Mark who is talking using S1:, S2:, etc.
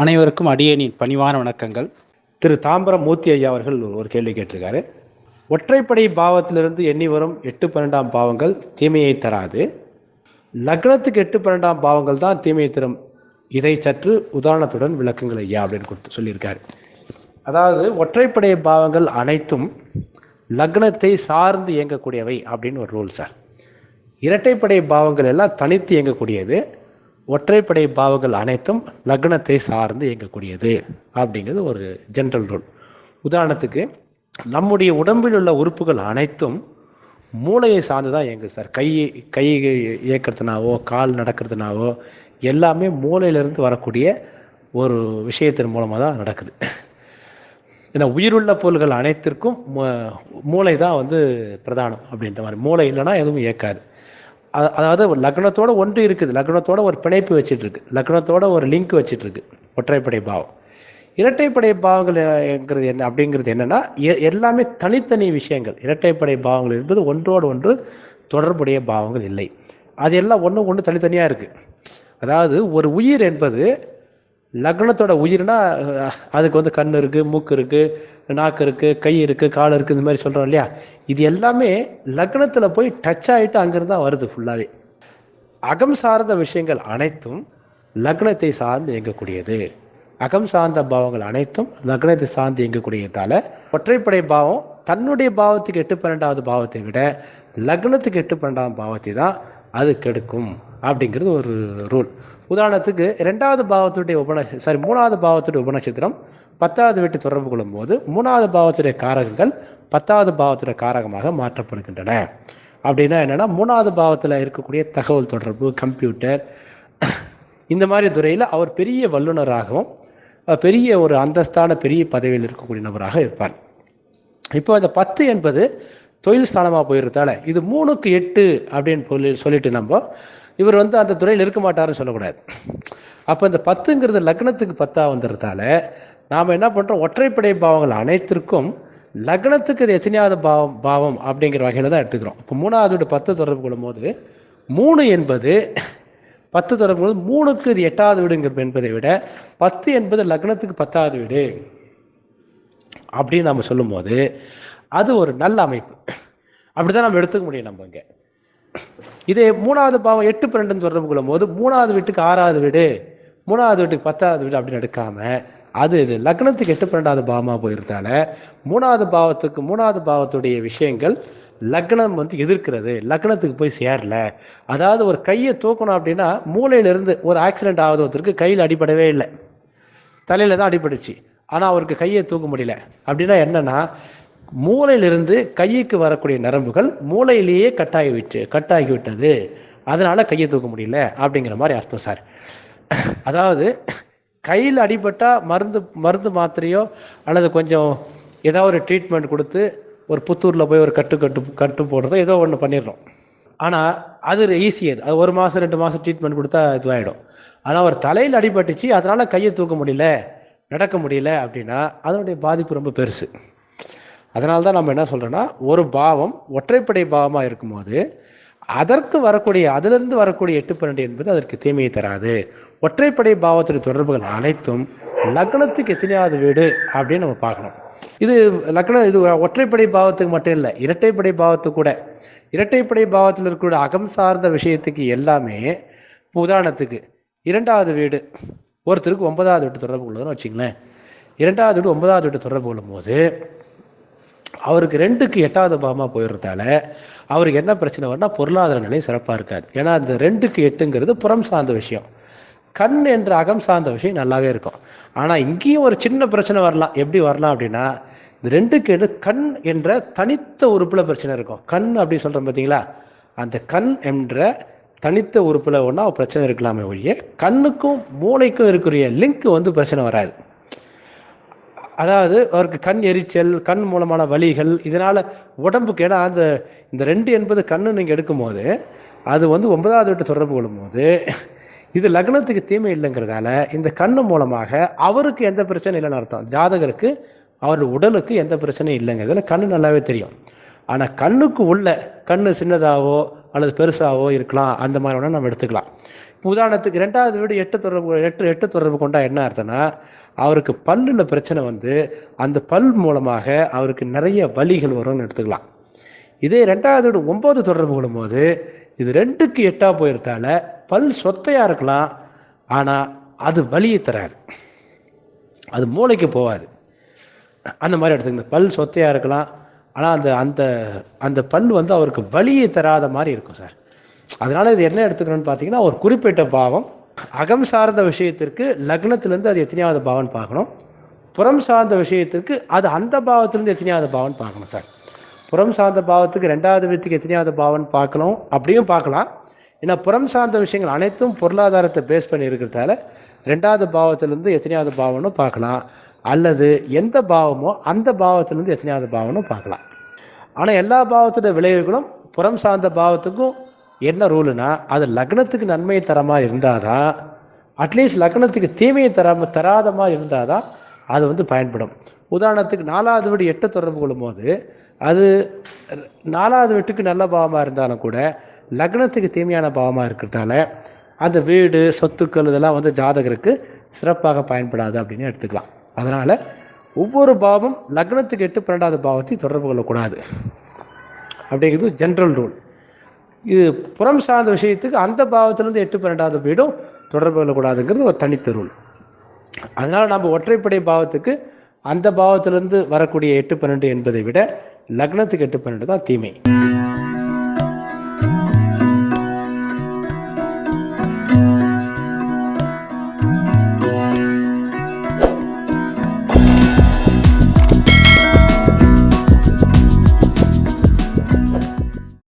S1: அனைவருக்கும் அடியேனின் பணிவான வணக்கங்கள்.
S2: திரு தாம்பரம் மூர்த்தி ஐயா அவர்கள் ஒரு கேள்வி கேட்டிருக்காரு. ஒற்றைப்படை பாவத்திலிருந்து எண்ணி வரும் எட்டு பன்னெண்டாம் பாவங்கள் தீமையை தராது. லக்னத்துக்கு எட்டு பன்னெண்டாம் பாவங்கள் தான் தீமையை தரும். இதை சற்று உதாரணத்துடன் விளக்குங்கள் ஐயா அப்படின்னு கொடுத்து சொல்லியிருக்காரு. அதாவது ஒற்றைப்படை பாவங்கள் அனைத்தும் லக்னத்தை சார்ந்து இயங்கக்கூடியவை அப்படின்னு ஒரு ரூல் சார். இரட்டைப்படை பாவங்கள் எல்லாம் தனித்து இயங்கக்கூடியது. ஒற்றைப்படை பாவங்கள் அனைத்தும் லக்னத்தை சார்ந்து இயங்கக்கூடியது அப்படிங்கிறது ஒரு ஜென்ரல் ரூல் உதாரணத்துக்கு நம்முடைய உடம்பில் உள்ள உறுப்புகள் அனைத்தும் மூளையை சார்ந்து தான் இயங்குது சார். கை கை இயக்கிறதுனாவோ கால் நடக்கிறதுனாவோ எல்லாமே மூளையிலிருந்து வரக்கூடிய ஒரு விஷயத்தின் மூலமாக தான் நடக்குது. ஏன்னா உயிருள்ள பொருள்கள் அனைத்திற்கும் மூ- மூளை தான் வந்து பிரதானம் அப்படின்ற மாதிரி. மூளை இல்லைன்னா எதுவும் இயக்காது. அதாவது ஒரு லக்னத்தோட ஒன்று இருக்குது. லக்னத்தோட ஒரு பிணைப்பு வச்சுட்டு இருக்கு லக்னத்தோட ஒரு லிங்க் வச்சுட்டு இருக்கு ஒற்றைப்படை பாவம். இரட்டைப்படை பாவங்கள் என்ன அப்படிங்கிறது என்னன்னா எ- எல்லாமே தனித்தனி விஷயங்கள். இரட்டைப்படை பாவங்கள் என்பது ஒன்றோடு ஒன்று தொடர்புடைய பாவங்கள் இல்லை. அது எல்லாம் ஒன்று ஒன்று தனித்தனியாக இருக்கு. அதாவது ஒரு உயிர் என்பது லக்னத்தோட உயிர்னா அதுக்கு வந்து கண் இருக்கு மூக்கு இருக்கு நாக்கு இருக்குது கை இருக்குது கால் இருக்குது இந்த மாதிரி சொல்கிறோம் இல்லையா? இது எல்லாமே லக்னத்தில் போய் டச் ஆகிட்டு அங்கிருந்து தான் வருது ஃபுல்லாகவே அகம் சார்ந்த விஷயங்கள் அனைத்தும் லக்னத்தை சார்ந்து இயங்கக்கூடியது. அகம் சார்ந்த பாவங்கள் அனைத்தும் லக்னத்தை சார்ந்து இயங்கக்கூடியதால ஒற்றைப்படை பாவம் தன்னுடைய பாவத்துக்கு எட்டு பன்னெண்டாவது பாவத்தை விட லக்னத்துக்கு எட்டு பன்னெண்டாவது பாவத்தை தான் அது கெடுக்கும் அப்படிங்கிறது ஒரு ரூல் உதாரணத்துக்கு ரெண்டாவது பாவத்துடைய உபநட்ச சாரி மூணாவது பாவத்துடைய உபநட்சத்திரம் பத்தாவது வீட்டு தொடர்பு கொள்ளும் போது மூணாவது பாவத்துடைய காரகங்கள் பத்தாவது பாவத்துடைய காரகமாக மாற்றப்படுகின்றன. அப்படின்னா என்னென்னா மூணாவது பாவத்தில் இருக்கக்கூடிய தகவல் தொடர்பு கம்ப்யூட்டர் இந்த மாதிரி துறையில் அவர் பெரிய வல்லுநராகவும் பெரிய ஒரு அந்தஸ்தான பெரிய பதவியில் இருக்கக்கூடிய நபராக இருப்பார். இப்போ இந்த பத்து என்பது தொழில் ஸ்தானமாக போயிருந்தால இது மூணுக்கு எட்டு அப்படின்னு சொல்லி சொல்லிட்டு நம்ம இவர் வந்து அந்த துறையில் இருக்க மாட்டாருன்னு சொல்லக்கூடாது. அப்போ இந்த பத்துங்கிறது லக்னத்துக்கு பத்தாக வந்துடுறதால நாம் என்ன பண்ணுறோம் ஒற்றைப்படை பாவங்கள் அனைத்திற்கும் லக்னத்துக்கு இது எத்தனையாவது பாவம் பாவம் அப்படிங்கிற வகையில் தான் எடுத்துக்கிறோம். இப்போ மூணாவது வீடு பத்து தொடர்பு கொள்ளும்போது மூணு என்பது பத்து தொடர்பு கொள்ளும்போது மூணுக்கு இது எட்டாவது வீடுங்க என்பதை விட பத்து என்பது லக்னத்துக்கு பத்தாவது வீடு அப்படின்னு நம்ம சொல்லும்போது அது ஒரு நல்ல அமைப்பு. அப்படி தான் நம்ம எடுத்துக்க முடியும் நம்ம இங்கே. இதே மூணாவது பாவம் எட்டு பன்னெண்டு தொடர்பு கொள்ளும் போது மூணாவது வீட்டுக்கு ஆறாவது வீடு மூணாவது வீட்டுக்கு பத்தாவது வீடு அப்படின்னு எடுக்காம அது இது லக்னத்துக்கு எட்டு பன்னெண்டாவது பாவமாக போயிருந்தால மூணாவது பாவத்துக்கு மூணாவது பாவத்துடைய விஷயங்கள் லக்னம் வந்து எதிர்க்கிறது லக்னத்துக்கு போய் சேரல. அதாவது ஒரு கையை தூக்கணும் அப்படின்னா மூளையிலிருந்து ஒரு ஆக்சிடென்ட் ஆகுது ஒருத்தருக்கு கையில் அடிப்படவே இல்லை. தலையில் தான் அடிபட்டுச்சு. ஆனால் அவருக்கு கையை தூக்க முடியல. அப்படின்னா என்னன்னா மூளையிலிருந்து கைக்கு வரக்கூடிய நரம்புகள் மூளையிலேயே கட்டாகிவிட்டு கட்டாகிவிட்டது. கட்டாகி விட்டது கையை தூக்க முடியல அப்படிங்கிற மாதிரி அர்த்தம் சார். அதாவது கையில் அடிபட்டால் மருந்து மருந்து மாத்திரையோ அல்லது கொஞ்சம் ஏதாவது ஒரு ட்ரீட்மெண்ட் கொடுத்து ஒரு புத்தூரில் போய் ஒரு கட்டு கட்டு கட்டு போடுறதோ ஏதோ ஒன்று பண்ணிடுறோம். ஆனால் அது ஈஸியர் அது. ஒரு மாதம் ரெண்டு மாதம் ட்ரீட்மெண்ட் கொடுத்தா இதுவாகிடும் ஆனால் ஒரு தலையில் அடிபட்டுச்சு அதனால் கையை தூக்க முடியல நடக்க முடியல அப்படின்னா அதனுடைய பாதிப்பு ரொம்ப பெருசு. அதனால தான் நம்ம என்ன சொல்கிறோன்னா ஒரு பாவம் ஒற்றைப்படை பாவமாக இருக்கும்போது அதற்கு வரக்கூடிய அதிலிருந்து வரக்கூடிய எட்டு பன்னெண்டு என்பது அதற்கு தீமையை தராது. ஒற்றைப்படை பாவத்துடைய தொடர்புகள் அனைத்தும் லக்னத்துக்கு எத்தனையாவது வீடு அப்படின்னு நம்ம பார்க்கணும். இது லக்னம் இது ஒற்றைப்படை பாவத்துக்கு மட்டும் இல்லை இரட்டைப்படை பாவத்துக்கு கூட. இரட்டைப்படை பாவத்தில் இருக்கக்கூடிய அகம் சார்ந்த விஷயத்துக்கு எல்லாமே உதாரணத்துக்கு இரண்டாவது வீடு ஒருத்தருக்கு ஒன்பதாவது வீட்டு தொடர்பு கொள்ளுதுன்னு வச்சுங்களேன் இரண்டாவது வீடு ஒன்பதாவது வீட்டு தொடர்பு கொள்ளும் போது அவருக்கு ரெண்டுக்கு எட்டாவது பாவமாக போயிடுறதால அவருக்கு என்ன பிரச்சனை வரும்னா பொருளாதார நிலை சிறப்பாக இருக்காது. ஏன்னா அந்த ரெண்டுக்கு எட்டுங்கிறது புறம் சார்ந்த விஷயம். கண் என்ற அகம் சார்ந்த விஷயம் நல்லாவே இருக்கும். ஆனால் இங்கேயும் ஒரு சின்ன பிரச்சனை வரலாம். எப்படி வரலாம் அப்படின்னா இந்த ரெண்டுக்கு எட்டு கண் என்ற தனித்த உறுப்பில் பிரச்சனை இருக்கும். கண் அப்படின்னு சொல்கிறோம் பார்த்தீங்களா அந்த கண் என்ற தனித்த உறுப்பில் ஒன்றா பிரச்சனை இருக்கலாமே ஒழிய கண்ணுக்கும் மூளைக்கும் இருக்கிற லிங்க் வந்து பிரச்சனை வராது. அதாவது அவருக்கு கண் எரிச்சல் கண் மூலமான வலிகள் இதனால் உடம்புக்கு ஏன்னா அந்த இந்த ரெண்டு என்பது கண்ணு நீங்கள் எடுக்கும்போது அது வந்து ஒன்பதாவது வீட்டு தொடர்பு கொள்ளும்போது இது லக்னத்துக்கு தீமை இல்லைங்கிறதால இந்த கண்ணு மூலமாக அவருக்கு எந்த பிரச்சனையும் இல்லைன்னு அர்த்தம். ஜாதகருக்கு அவர் உடலுக்கு எந்த பிரச்சனையும் இல்லைங்கிறதுல கண்ணு நல்லாவே தெரியும். ஆனால் கண்ணுக்கு உள்ள கண்ணு சின்னதாகவோ அல்லது பெருசாகவோ இருக்கலாம் அந்த மாதிரி வேணால் நம்ம எடுத்துக்கலாம். உதாரணத்துக்கு ரெண்டாவது வீடு எட்டு தொடர்பு எட்டு எட்டு தொடர்பு கொண்டா என்ன அர்த்தம்னா அவருக்கு பல்லுல பிரச்சனை வந்து அந்த பல் மூலமாக அவருக்கு நிறைய வலிகள் வரும்னு எடுத்துக்கலாம். இதே ரெண்டாவது ஒம்பது தொடர்பு கொள்ளும்போது இது ரெண்டுக்கு எட்டாக போயிருந்தால பல் சொத்தையாக இருக்கலாம் ஆனால் அது வலியை தராது. அது மூளைக்கு போகாது. அந்த மாதிரி எடுத்துக்கங்க. பல் சொத்தையாக இருக்கலாம் ஆனால் அந்த அந்த அந்த பல் வந்து அவருக்கு வலியை தராத மாதிரி இருக்கும் சார். அதனால் இது என்ன எடுத்துக்கணும்னு பார்த்தீங்கன்னா ஒரு குறிப்பிட்ட பாவம் அகம் சார்ந்த விஷயத்திற்கு லக்னத்திலேருந்து அது எத்தனையாவது பாவம் பார்க்கணும்? புறம் சார்ந்த விஷயத்திற்கு அது அந்த பாவத்திலேருந்து எத்தனையாவது பாவம் பார்க்கணும் சார்? புறம் சார்ந்த பாவத்துக்கு ரெண்டாவது வீட்டுக்கு எத்தனையாவது பாவம் பார்க்கணும் அப்படியும் பார்க்கலாம். ஏன்னா புறம் சார்ந்த விஷயங்கள் அனைத்தும் பொருளாதாரத்தை பேஸ் பண்ணி இருக்கிறதால ரெண்டாவது பாவத்திலேருந்து எத்தனையாவது பாவம்னு பார்க்கலாம். அல்லது எந்த பாவமோ அந்த பாவத்திலேருந்து எத்தனையாவது பாவம்னு பார்க்கலாம். ஆனால் எல்லா பாவத்தோட விளைவுகளும் புறம் சார்ந்த பாவத்துக்கும் என்ன ரூலுனா அது லக்னத்துக்கு நன்மையை தர மாதிரி இருந்தாதான் அட்லீஸ்ட் லக்னத்துக்கு தீமையை தராம தராத மாதிரி இருந்தாதான் அது வந்து பயன்படும். உதாரணத்துக்கு நாலாவது வீடு எட்டை தொடர்பு கொள்ளும்போது அது நாலாவது வீட்டுக்கு நல்ல பாவமாக இருந்தாலும் கூட லக்னத்துக்கு தீமையான பாவமாக இருக்கிறதால அந்த வீடு சொத்துக்கள் இதெல்லாம் வந்து ஜாதகருக்கு சிறப்பாக பயன்படாது அப்படின்னு எடுத்துக்கலாம். அதனால் ஒவ்வொரு பாவம் லக்னத்துக்கு எட்டு பன்னெண்டாவது பாவத்தை தொடர்பு கொள்ளக்கூடாது. அப்படிங்கிறது ஜென்ரல் ரூல் இது புறம் சார்ந்த விஷயத்துக்கு அந்த பாவத்திலேருந்து எட்டு பன்னெண்டாவது வீடும் தொடர்பு கொள்ளக்கூடாதுங்கிறது ஒரு தனித்தருள் அதனால் நம்ம ஒற்றைப்படை பாவத்துக்கு அந்த பாவத்திலேருந்து வரக்கூடிய எட்டு பன்னெண்டு என்பதை விட லக்னத்துக்கு எட்டு பன்னெண்டு தான் தீமை.